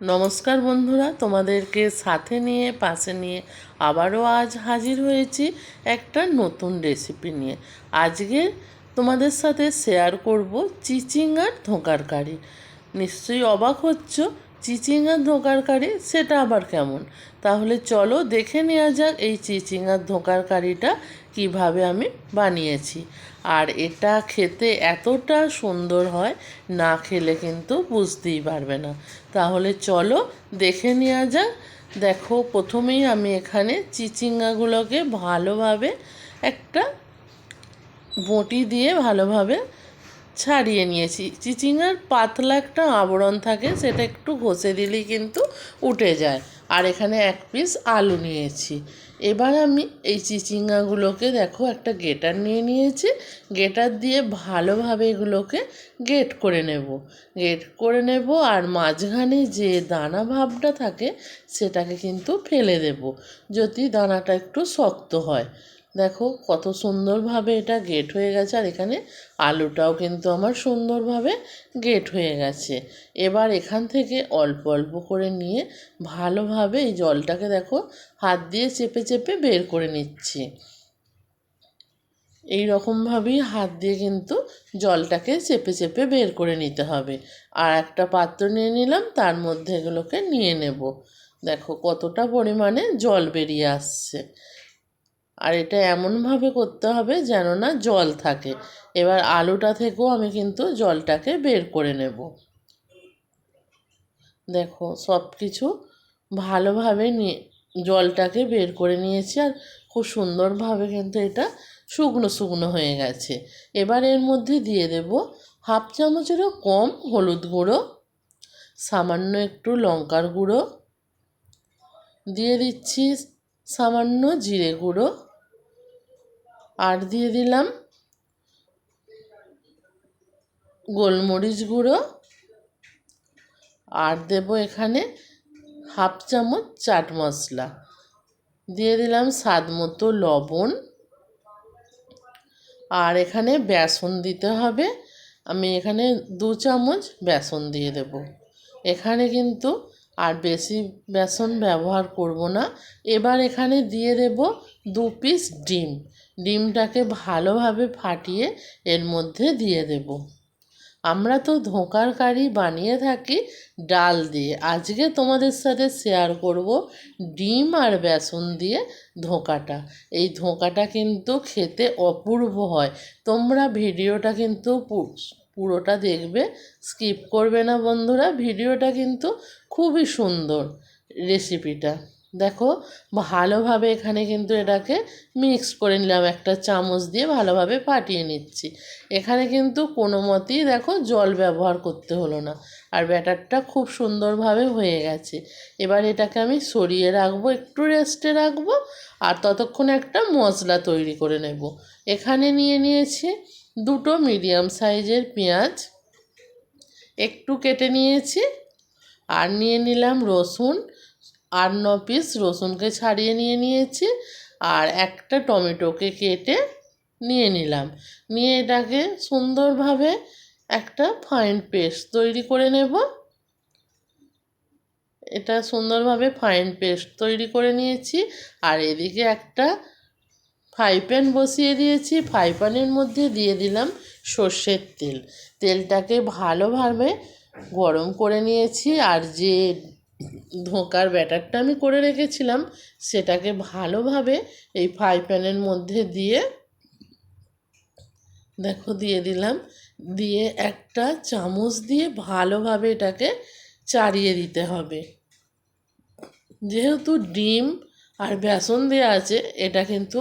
নমস্কার বন্ধুরা, তোমাদেরকে সাথে নিয়ে, পাশে নিয়ে আবারও আজ হাজির হয়েছি একটা নতুন রেসিপি নিয়ে। আজকে তোমাদের সাথে শেয়ার করব চিচিঙ্গার ধোঁকার কারি নিশ্চয়ই অবাক হচ্ছ চিচিঙ্গার ধোঁকার কারি সেটা আবার কেমন? তাহলে চলো দেখে নেওয়া যাক এই চিচিঙ্গার ধোঁকার কারিটা কীভাবে আমি বানিয়েছি। আর এটা খেতে এতটা সুন্দর হয়, না খেলে কিন্তু বুঝতেই পারবে না। তাহলে চলো দেখে নেওয়া যাক। দেখো, প্রথমেই আমি এখানে চিচিঙ্গাগুলোকে ভালোভাবে একটা বটি দিয়ে ভালোভাবে ছাড়িয়ে নিয়েছি। চিচিঙ্গার পাতলা একটা আবরণ থাকে, সেটা একটু ঘষে দিলেই কিন্তু উঠে যায়। আর এখানে এক পিস আলু নিয়েছি। এবার আমি এই চিচিঙ্গাগুলোকে দেখো, একটা গেটার নিয়ে নিয়েছি। গেটার দিয়ে ভালোভাবে এগুলোকে গেট করে নেব। গেট করে নেব আর মাঝখানে যে দানা ভাবটা থাকে, সেটাকে কিন্তু ফেলে দেব। যদি দানাটা একটু শক্ত হয়। দেখো কত সুন্দরভাবে এটা গেট হয়ে গেছে, আর এখানে আলুটাও কিন্তু আমার সুন্দরভাবে গেট হয়ে গেছে। এবার এখান থেকে অল্প অল্প করে নিয়ে ভালোভাবে এই জলটাকে দেখো হাত দিয়ে চেপে চেপে বের করে নিচ্ছি। এই রকমভাবেই হাত দিয়ে কিন্তু জলটাকে চেপে চেপে বের করে নিতে হবে। আর একটা পাত্র নিয়ে নিলাম, তার মধ্যে এগুলোকে নিয়ে নেব। দেখো কতটা পরিমাণে জল বেরিয়ে আসছে। আর এটা এমনভাবে করতে হবে যেন না জল থাকে। এবার আলুটা থেকেও আমি কিন্তু জলটাকে বের করে নেব। দেখো সব কিছু ভালোভাবে নিয়ে জলটাকে বের করে নিয়েছি আর খুব সুন্দরভাবে কিন্তু এটা শুকনো শুকনো হয়ে গেছে। এবার এর মধ্যে দিয়ে দেব হাফ চামচেরও কম হলুদ গুঁড়ো, সামান্য একটু লঙ্কার গুঁড়ো, দিয়ে দিচ্ছি সামান্য জিরে গুঁড়ো আর দিয়ে দিলাম গোলমরিচ গুঁড়ো। আর দেব এখানে হাফ চামচ চাট মশলা। দিয়ে দিলাম স্বাদ মতো লবণ। আর এখানে বেসন দিতে হবে। আমি এখানে দু চামচ বেসন দিয়ে দেব। এখানে কিন্তু আর বেশি বেসন ব্যবহার করব না। এবার এখানে দিয়ে দেব দু পিস ডিম। ডিমটাকে ভালোভাবে ফাটিয়ে এর মধ্যে দিয়ে দেব। আমরা তো ধোঁকার কারি বানিয়ে থাকি ডাল দিয়ে। আজকে তোমাদের সাথে শেয়ার করব ডিম আর বেসন দিয়ে ধোঁকাটা। এই ধোঁকাটা কিন্তু খেতে অপূর্ব হয়। তোমরা ভিডিওটা কিন্তু পুরোটা দেখবে স্কিপ করবে না বন্ধুরা। ভিডিওটা কিন্তু খুবই সুন্দর রেসিপিটা দেখো, ভালোভাবে এখানে কিন্তু এটাকে মিক্স করে নিলাম। একটা চামচ দিয়ে ভালোভাবে ফাটিয়ে নিচ্ছি। এখানে কিন্তু কোনো মতেই দেখো জল ব্যবহার করতে হলো না। আর ব্যাটারটা খুব সুন্দরভাবে হয়ে গেছে। এবার এটাকে আমি সরিয়ে রাখব, একটু রেস্টে রাখব আর ততক্ষণ একটা মশলা তৈরি করে নেব। এখানে নিয়ে নিয়েছি দুটো মিডিয়াম সাইজের পেঁয়াজ। একটু কেটে নিয়েছি। আর নিয়ে নিলাম রসুন। আট ন পিস রসুনকে ছাড়িয়ে নিয়ে নিয়েছি আর একটা টমেটোকে কেটে নিয়ে নিলাম। নিয়ে এটাকে সুন্দরভাবে একটা ফাইন পেস্ট তৈরি করে নেব। এটা সুন্দরভাবে ফাইন পেস্ট তৈরি করে নিয়েছি আর এদিকে একটা ফ্রাই প্যান বসিয়ে দিয়েছি। ফ্রাই প্যানের মধ্যে দিয়ে দিলাম সর্ষের তেল। তেলটাকে ভালোভাবে গরম করে নিয়েছি আর যে ধোঁকার ব্যাটারটা আমি করে রেখেছিলাম, সেটাকে ভালোভাবে এই ফ্রাই প্যানের মধ্যে দিয়ে, দেখো দিয়ে দিলাম, দিয়ে একটা চামচ দিয়ে ভালোভাবে এটাকে চাড়িয়ে দিতে হবে। যেহেতু ডিম আর বেসন দেওয়া আছে, এটা কিন্তু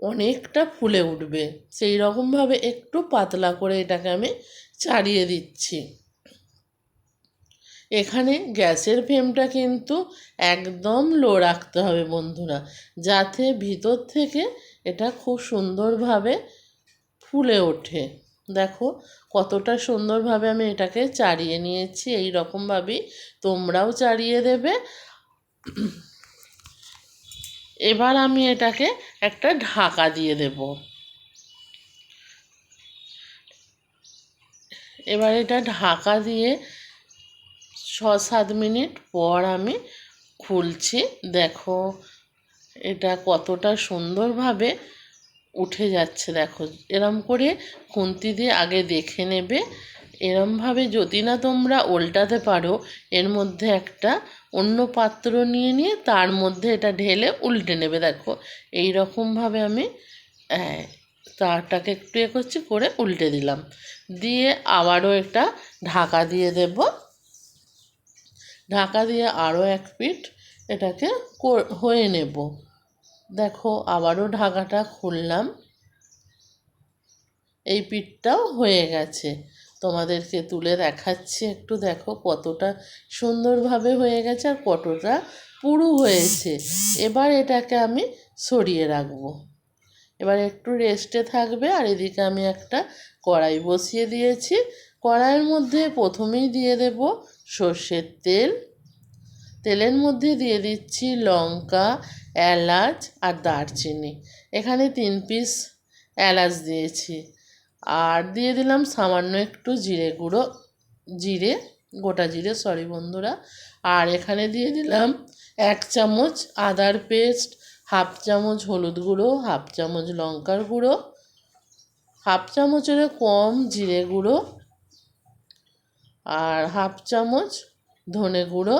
অনেকটা ফুলে উঠবে। সেই রকমভাবে একটু পাতলা করে এটাকে আমি চাড়িয়ে দিচ্ছি। এখানে গ্যাসের ফ্লেমটা কিন্তু একদম লো রাখতে হবে বন্ধুরা, যাতে ভিতর থেকে এটা খুব সুন্দরভাবে ফুলে ওঠে। দেখো কতটা সুন্দরভাবে আমি এটাকে চাড়িয়ে নিয়েছি, এই রকমভাবেই তোমরাও চাড়িয়ে দেবে। এবার আমি এটাকে একটা ঢাকা দিয়ে দেব। এবার এটা ঢাকা দিয়ে সাত মিনিট পর আমি খুলছি। দেখো, এটা কতটা সুন্দরভাবে উঠে যাচ্ছে, দেখো। এরম করে খুন্তি দিয়ে আগে দেখে নেবে। এরমভাবে যদি না তোমরা উল্টাতে পারো, এর মধ্যে একটা অন্য পাত্র নিয়ে নিয়ে তার মধ্যে এটা ঢেলে উল্টে নেবে, দেখো। এই রকমভাবে আমি তারটাকে একটু এ করছি, করে উল্টে দিলাম। দিয়ে আবারও একটা ঢাকা দিয়ে দেব। ঢাকা দিয়ে আরও এক পিঠ এটাকে হয়ে নেব। দেখো, আবারও ঢাকাটা খুললাম। এই পিঠটাও হয়ে গেছে। তোমাদেরকে তুলে দেখাচ্ছি। একটু দেখো কতটা সুন্দরভাবে হয়ে গেছে আর কতটা পুরু হয়েছে। এবার এটাকে আমি সরিয়ে রাখব। এবার একটু রেস্টে থাকবে আর এদিকে আমি একটা কড়াই বসিয়ে দিয়েছি। কড়াইয়ের মধ্যে প্রথমেই দিয়ে দেব সর্ষের তেল। তেলের মধ্যে দিয়ে দিচ্ছি লঙ্কা, এলাচ আর দারচিনি। এখানে তিন পিস এলাচ দিয়েছি। আর দিয়ে দিলাম সামান্য একটু জিরে গুঁড়ো, জিরে, গোটা জিরে সরি বন্ধুরা। আর এখানে দিয়ে দিলাম এক চামচ আদার পেস্ট, হাফ চামচ হলুদ গুঁড়ো, হাফ চামচ লঙ্কার গুঁড়ো। হাফ চামচেরও কম জিরে গুঁড়ো আর হাফ চামচ ধনে গুঁড়ো।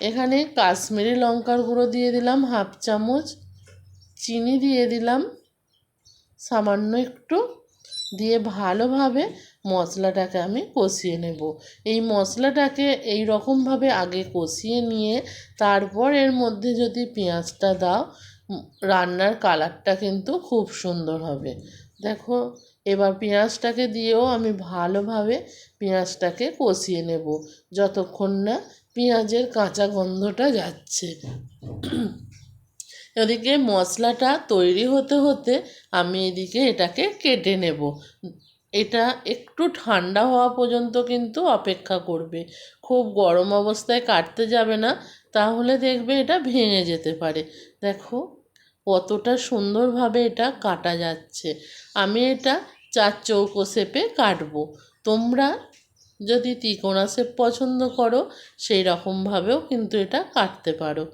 এখানে কাশ্মীরি লঙ্কার গুঁড়ো দিয়ে দিলাম হাফ চামচ, চিনি দিয়ে দিলাম সামান্য একটু, দিয়ে ভালোভাবে মশলাটাকে আমি কষিয়ে নেব। এই মশলাটাকে এই রকমভাবে আগে কষিয়ে নিয়ে তারপর এর মধ্যে যদি পেঁয়াজটা দাও রান্নার কালারটা কিন্তু খুব সুন্দর হবে। দেখো, এবার পেঁয়াজটাকে দিয়েও আমি ভালোভাবে পেঁয়াজটাকে কষিয়ে নেব, যতক্ষণ না পেঁয়াজের কাঁচা গন্ধটা যাচ্ছে। এদিকে মশলাটা তৈরি হতে হতে আমি এদিকে এটাকে কেটে নেব। এটা একটু ঠান্ডা হওয়া পর্যন্ত কিন্তু অপেক্ষা করবে। খুব গরম অবস্থায় কাটতে যাবে না, তাহলে দেখবে এটা ভেঙে যেতে পারে। দেখো কতটা সুন্দরভাবে এটা কাটা যাচ্ছে। আমি এটা চার চৌকো শেপে কাটবো। তোমরা যদি তিকোনা শেপ পছন্দ করো সেই রকমভাবেও কিন্তু এটা কাটতে পারো।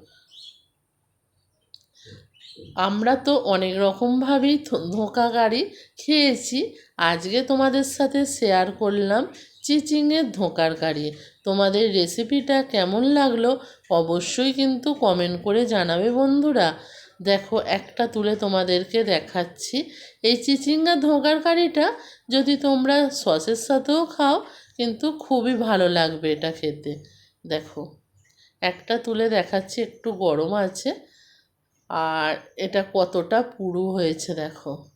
আমরা তো অনেক রকমভাবেই থ- ধোঁকা গাড়ি খেয়েছি। আজকে তোমাদের সাথে শেয়ার করলাম চিচিংয়ের ধোঁকার কারি। তোমাদের রেসিপিটা কেমন লাগল অবশ্যই কিন্তু কমেন্ট করে জানাবে বন্ধুরা। দেখো, একটা তুলে তোমাদেরকে দেখাচ্ছি। এই চিচিঙ্গা ধোঁকার কারিটা যদি তোমরা সসের সাথেও খাও, কিন্তু খুবই ভালো লাগবে এটা খেতে। দেখো, একটা তুলে দেখাচ্ছি, একটু গরম আছে। আর এটা কতটা পুরু হয়েছে, দেখো।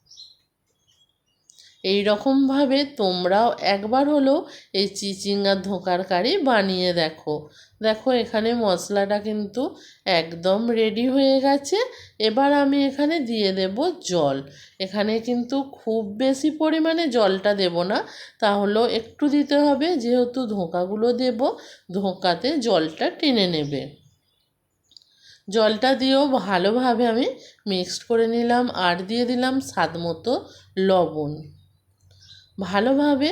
এই রকমভাবে তোমরাও একবার হলেও এই চিচিঙ্গার ধোঁকার কারি বানিয়ে দেখো। দেখো, এখানে মশলাটা কিন্তু একদম রেডি হয়ে গেছে। এবার আমি এখানে দিয়ে দেব জল। এখানে কিন্তু খুব বেশি পরিমাণে জলটা দেব না। তাহলেও একটু দিতে হবে, যেহেতু ধোঁকাগুলো দেব, ধোঁকাতে জলটা টেনে নেবে। জলটা দিয়েও ভালোভাবে আমি মিক্সড করে নিলাম, আর দিয়ে দিলাম স্বাদ মতো লবণ। ভালোভাবে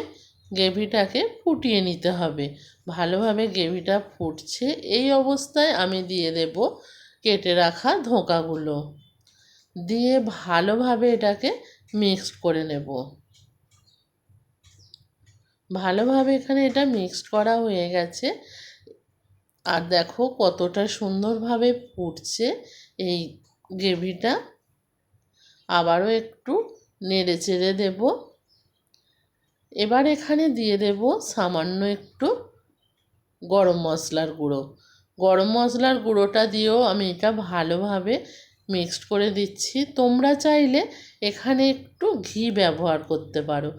গ্রেভিটাকে ফুটিয়ে নিতে হবে। ভালোভাবে গ্রেভিটা ফুটছে, এই অবস্থায় আমি দিয়ে দেব কেটে রাখা ধোঁকাগুলো। দিয়ে ভালোভাবে এটাকে মিক্সড করে নেব। ভালোভাবে এখানে এটা মিক্সড করা হয়ে গেছে। আর দেখো কতটা সুন্দরভাবে ফুটছে এই গ্রেভিটা। আবারও একটু নেড়ে চেড়ে দেব। এবার এখানে দিয়ে দেব সামান্য একটু গরম মশলার গুঁড়ো। গরম মশলার গুঁড়োটা দিয়েও আমি এটা ভালোভাবে মিক্সড করে দিচ্ছি। তোমরা চাইলে এখানে একটু ঘি ব্যবহার করতে পারো।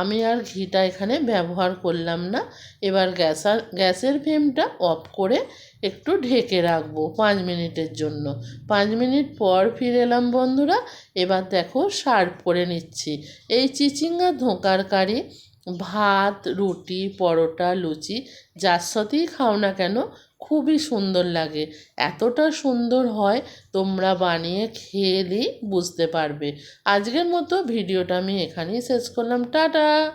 আমি আর ঘিটা এখানে ব্যবহার করলাম না। এবার গ্যাসার গ্যাসের ফ্লেমটা অফ করে একটু ঢেকে রাখব পাঁচ মিনিটের জন্য। পাঁচ মিনিট পর ফিরে এলাম বন্ধুরা। এবার দেখো সার্ভ করে নিচ্ছি। এই চিচিঙ্গা ধোঁকার কারি, ভাত, রুটি, পরোটা, লুচি, যার সাথেই খাও না কেন খুবই সুন্দর লাগে। এতটা সুন্দর হয়, তোমরা বানিয়ে খেলেই বুঝতে পারবে। আজকের মতো ভিডিওটা আমি এখানেই শেষ করলাম। টাটা!